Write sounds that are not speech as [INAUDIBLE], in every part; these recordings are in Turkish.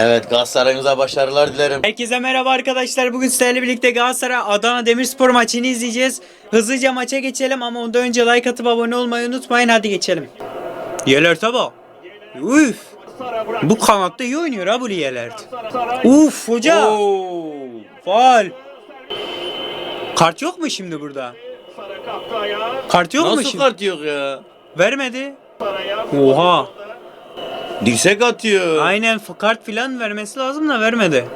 Evet Galatasaray'ımıza başarılar dilerim. Herkese merhaba arkadaşlar. Bugün sizlerle birlikte Galatasaray Adana Demirspor maçını izleyeceğiz. Hızlıca maça geçelim ama ondan önce like atıp abone olmayı unutmayın. Hadi geçelim. Yeler taba. Üf. Bu kanatta iyi oynuyor ha bu Yelert. Uf hoca. Oo. Faal. Kart yok mu şimdi burada? Kart yok mu Nasıl şimdi? kart yok ya? Vermedi. Oha. Dirsek atıyor. Aynen f- kart filan vermesi lazım da vermedi.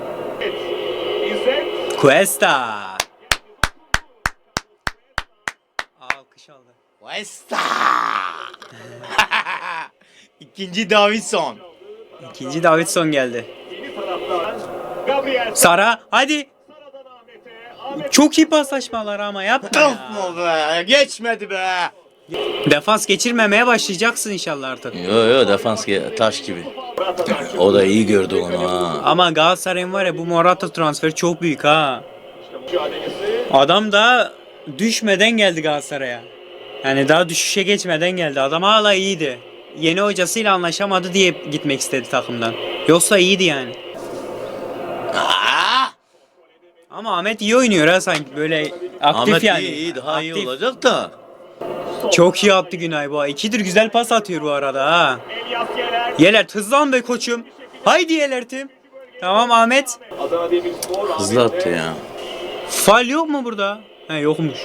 Cuesta. Alkış aldı. Cuesta. [LAUGHS] İkinci Davidson. İkinci Davidson geldi. Sara hadi. Çok iyi paslaşmalar ama yapma Of ya. mu be? Geçmedi be. Defans geçirmemeye başlayacaksın inşallah artık. Yo yo defans ge- taş gibi. O da iyi gördü onu ha. Ama Galatasaray'ın var ya bu Morata transferi çok büyük ha. Adam da düşmeden geldi Galatasaray'a. Yani daha düşüşe geçmeden geldi. Adam hala iyiydi. Yeni hocasıyla anlaşamadı diye gitmek istedi takımdan. Yoksa iyiydi yani. Aa! Ama Ahmet iyi oynuyor ha sanki böyle aktif Ahmet yani. iyi iyi daha iyi Aktif. olacak da. Çok iyi attı Günay bu. İkidir güzel pas atıyor bu arada ha. Yelert hızlan be koçum. Haydi Yelert'im. Tamam Ahmet. Hızlı attı ya. Fal yok mu burada? He yokmuş.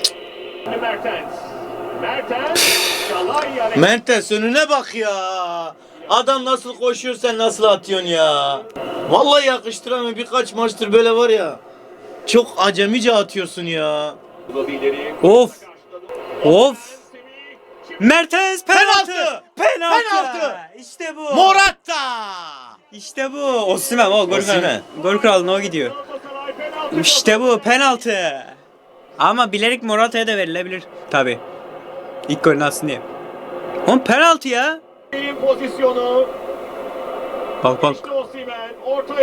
Mertens önüne bak ya. Adam nasıl koşuyor sen nasıl atıyorsun ya. Vallahi yakıştıramıyorum birkaç maçtır böyle var ya. Çok acemice atıyorsun ya. Of. Of. Mertens penaltı. Penaltı! Penaltı. Penaltı! İşte bu. Morata! İşte bu. Osimhen o gol kralı. Gol kralına o gidiyor. İşte bu penaltı. Ama bilerek Morata'ya da verilebilir. Tabi. İlk golünü atsın diye. Oğlum penaltı ya. pozisyonu. Bak bak.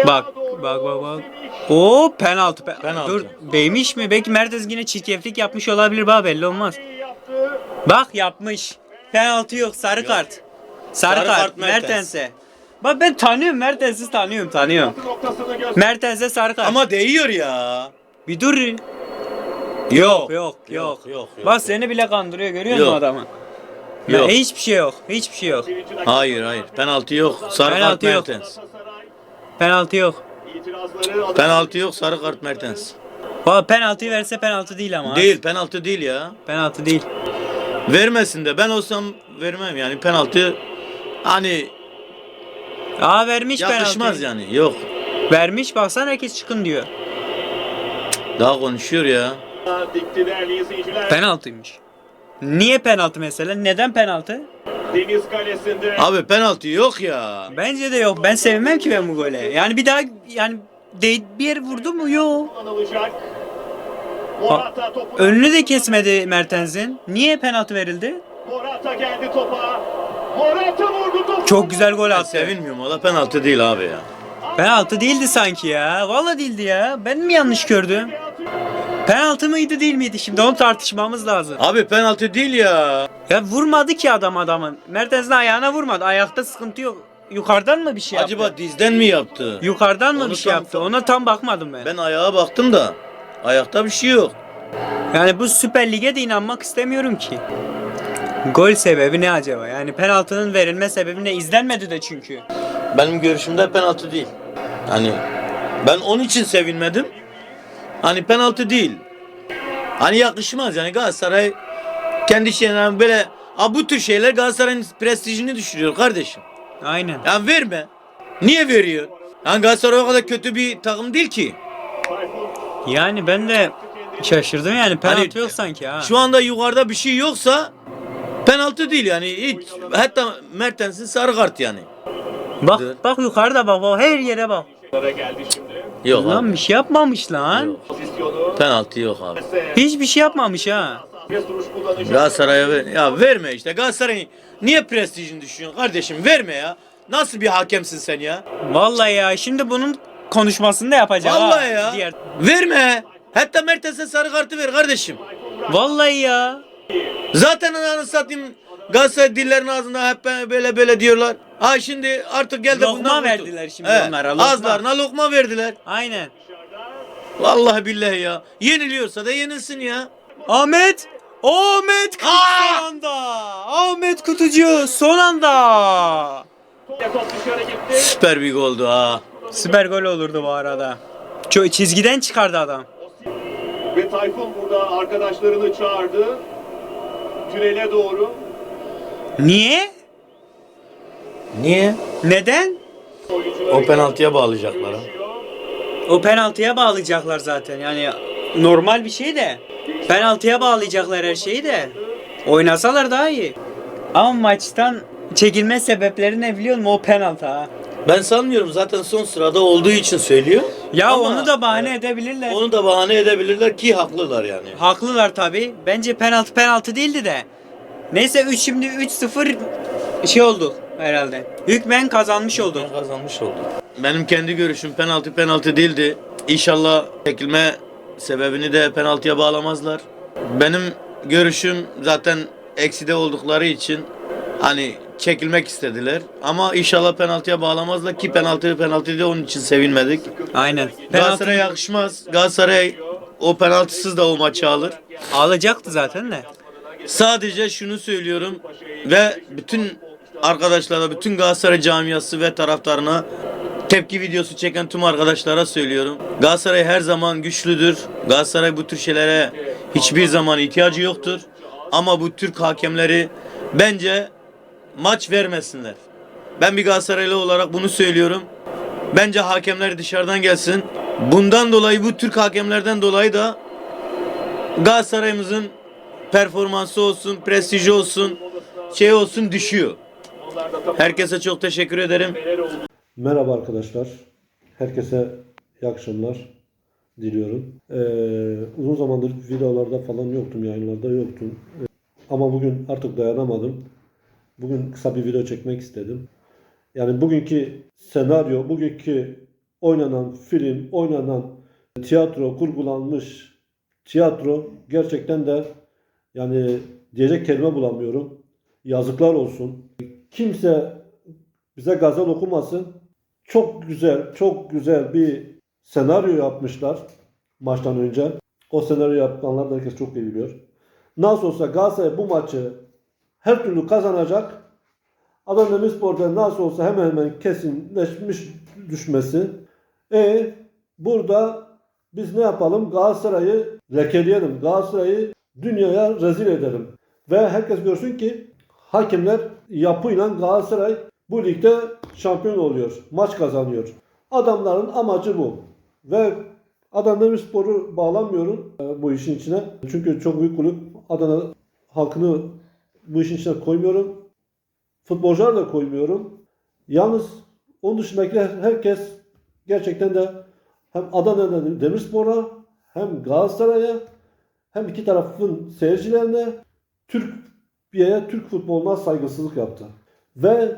Bak bak bak bak. O penaltı. Pe- Penaltı. Dur değmiş mi? Belki Mertens yine çirkeflik yapmış olabilir bak belli olmaz. Yaptı. Bak yapmış. Penaltı yok sarı kart. Sarı, Sarı kart, kart Mertens. Mertens'e. Bak ben tanıyorum Mertens'i tanıyorum tanıyorum. Noktasını göster. Mertens'e sarı kart. Ama değiyor ya. bir dur. Yok. Yok yok. yok, yok. Bak seni bile kandırıyor görüyor musun Yok. adamı? Yok. Ya, hiçbir şey yok. Hiçbir şey yok. Hayır hayır. Penaltı yok. Sarı Penaltı kart yok. Mertens. Galatasaray Penaltı yok. itirazları Penaltı yok. Sarı kart Mertens. Valla penaltıyı verse penaltı değil ama. Değil penaltı değil ya. Penaltı değil. Vermesin de ben olsam vermem yani penaltı hani Aa vermiş yakışmaz penaltı. yani. Yok. Vermiş baksana herkes çıkın diyor. Daha konuşuyor ya. dikti değerli izleyiciler. Penaltıymış. Niye penaltı mesela? Neden penaltı? Deniz kalesinde. Abi penaltı yok ya. Bence de yok. Ben sevmem ki ben bu gole. Yani bir daha yani de, bir yer vurdu mu? Morata topu. Önünü de kesmedi Mertens'in. Niye penaltı verildi? Morata geldi topa. Morata vurdu topu. Çok güzel gol Ben attı. sevinmiyorum o da penaltı değil abi ya. Penaltı değildi sanki ya. Vallahi değildi ya. Ben mi yanlış gördüm? Penaltı mıydı değil miydi? Şimdi onu tartışmamız lazım. Abi penaltı değil ya. Ya vurmadı ki adam adamın. Mertens'in ayağına vurmadı. Ayakta sıkıntı yok. Yukarıdan mı bir şey yaptı? Acaba dizden mi yaptı? Yukarıdan mı Onu bir şey tam- yaptı? Ona tam bakmadım ben. Ben ayağa baktım da ayakta bir şey yok. Yani bu Süper Lig'e de inanmak istemiyorum ki. Gol sebebi ne acaba? Yani penaltının verilme sebebi ne? İzlenmedi de çünkü. Benim görüşümde penaltı değil. Hani ben onun için sevinmedim. Hani penaltı değil. Hani yakışmaz yani Galatasaray kendi şeyine böyle Aa, bu tür şeyler Galatasaray'ın prestijini düşürüyor kardeşim. Aynen. Ya verme. Niye veriyor? Yani Galatasaray o kadar kötü bir takım değil ki. Yani ben de şaşırdım yani penaltı Hani yok sanki ha. Şu anda yukarıda bir şey yoksa penaltı değil yani. Hiç, hatta Mertens'in sarı kart yani. Bak Dur. bak yukarıda bak, bak her yere bak. Yok Lan abi. bir şey yapmamış lan. Yok. Penaltı yok abi. Hiçbir şey yapmamış ha. Galatasaray'a ver. Ya verme işte. Galatasaray'ın niye prestijini düşüyorsun kardeşim? Verme ya. Nasıl bir hakemsin sen ya? Vallahi ya şimdi bunun konuşmasını da yapacağım Vallahi ha. ya. Diğer... Verme. Hatta Mertens'e sarı kartı ver kardeşim. Vallahi ya. Zaten ananı satayım Galatasaray dillerin ağzında hep böyle böyle diyorlar. Ha şimdi artık geldi Lokma bundan verdiler şimdi He, onlara, lokma. Ağızlarına lokma verdiler. Aynen. Vallahi billahi ya. Yeniliyorsa da yenilsin ya. Ahmet! Ahmet Kutu Aa! son anda! Ahmet Kutucu son anda! Top dışarı gitti. Süper bir goldu ha. Süper gol olurdu bu arada. Çok çizgiden çıkardı adam. Ve Tayfun burada arkadaşlarını çağırdı. Tünele doğru. Niye? Niye? Neden? O penaltıya bağlayacaklar ha. O penaltıya bağlayacaklar zaten. Yani normal bir şey de. Penaltıya bağlayacaklar her şeyi de. Oynasalar daha iyi. Ama maçtan çekilme sebepleri ne biliyor musun? O penaltı ha. Ben sanmıyorum zaten son sırada olduğu için söylüyor. Ya Ama, onu da bahane e, edebilirler. Onu da bahane edebilirler ki haklılar yani. Haklılar tabi. Bence penaltı penaltı değildi de. Neyse 3 şimdi 3-0 şey oldu herhalde. Hükmen kazanmış oldu. Ben kazanmış oldu. Benim kendi görüşüm penaltı penaltı değildi. İnşallah çekilme sebebini de penaltıya bağlamazlar. Benim görüşüm zaten ekside oldukları için hani çekilmek istediler. Ama inşallah penaltıya bağlamazlar ki penaltı penaltı değil onun için sevinmedik. Aynen. Galatasaray'a yakışmaz. Galatasaray o penaltısız da o maçı alır. alacaktı zaten de. Sadece şunu söylüyorum ve bütün arkadaşlara, bütün Galatasaray camiası ve taraftarına tepki videosu çeken tüm arkadaşlara söylüyorum. Galatasaray her zaman güçlüdür. Galatasaray bu tür şeylere hiçbir zaman ihtiyacı yoktur. Ama bu Türk hakemleri bence maç vermesinler. Ben bir Galatasaraylı olarak bunu söylüyorum. Bence hakemler dışarıdan gelsin. Bundan dolayı bu Türk hakemlerden dolayı da Galatasaray'ımızın performansı olsun, prestiji olsun, şey olsun düşüyor. Herkese çok teşekkür ederim. Merhaba arkadaşlar. Herkese iyi akşamlar diliyorum. Ee, uzun zamandır videolarda falan yoktum, yayınlarda yoktum. Ee, ama bugün artık dayanamadım. Bugün kısa bir video çekmek istedim. Yani bugünkü senaryo, bugünkü oynanan film, oynanan tiyatro, kurgulanmış tiyatro gerçekten de yani diyecek kelime bulamıyorum. Yazıklar olsun. Kimse bize gazel okumasın. Çok güzel, çok güzel bir senaryo yapmışlar maçtan önce. O senaryo yapanlar da herkes çok iyi biliyor. Nasıl olsa Galatasaray bu maçı her türlü kazanacak. Adana Demirspor'da nasıl olsa hemen hemen kesinleşmiş düşmesi. E burada biz ne yapalım? Galatasaray'ı lekeleyelim. Galatasaray'ı dünyaya rezil edelim. Ve herkes görsün ki hakemler yapıyla Galatasaray bu ligde şampiyon oluyor. Maç kazanıyor. Adamların amacı bu. Ve Adana Demirspor'u bağlamıyorum e, bu işin içine. Çünkü çok büyük kulüp. Adana halkını bu işin içine koymuyorum. Futbolcular da koymuyorum. Yalnız onun dışındaki herkes gerçekten de hem Adana Demirspor'a hem Galatasaray'a hem iki tarafın seyircilerine Türkiye'ye, Türk futboluna saygısızlık yaptı. Ve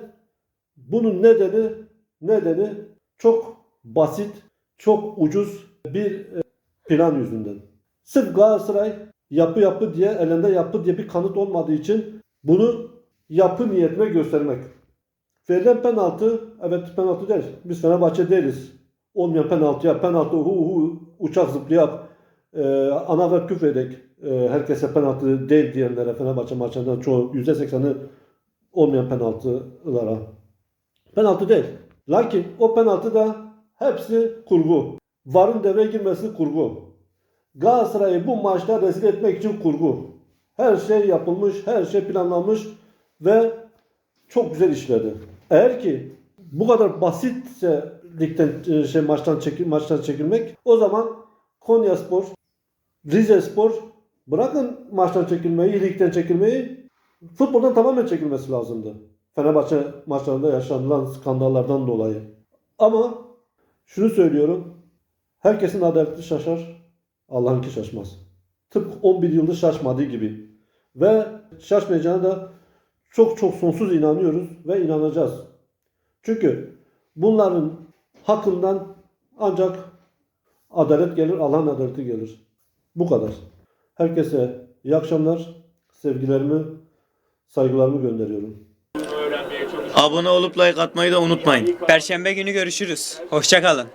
bunun nedeni nedeni çok basit, çok ucuz bir e, plan yüzünden. Sırf Galatasaray yapı yapı diye elinde yapı diye bir kanıt olmadığı için bunu yapı niyetine göstermek. Verilen penaltı evet penaltı değil. Biz Fenerbahçe değiliz. Olmayan penaltıya penaltı hu hu uçak zıplayak e, ana ve küfredek e, herkese penaltı değil diyenlere Fenerbahçe maçlarından çoğu %80'i olmayan penaltılara. Penaltı değil. Lakin o penaltı da hepsi kurgu. VAR'ın devreye girmesi kurgu. Galatasaray'ı bu maçta rezil etmek için kurgu. Her şey yapılmış, her şey planlanmış ve çok güzel işledi. Eğer ki bu kadar basitse ligden e, şey maçtan çekil maçtan çekilmek o zaman Konyaspor, Rizespor bırakın maçtan çekilmeyi, ligden çekilmeyi futboldan tamamen çekilmesi lazımdı. Fenerbahçe maçlarında yaşanılan skandallardan dolayı. Ama şunu söylüyorum. Herkesin adaleti şaşar. Allah'ınki şaşmaz. Tıpkı 11 yıldır şaşmadığı gibi. Ve şaşmayacağına da çok çok sonsuz inanıyoruz ve inanacağız. Çünkü bunların hakkından ancak adalet gelir, Allah'ın adaleti gelir. Bu kadar. Herkese iyi akşamlar. Sevgilerimi saygılarımı gönderiyorum. Abone olup like atmayı da unutmayın. Perşembe günü görüşürüz. Hoşça kalın.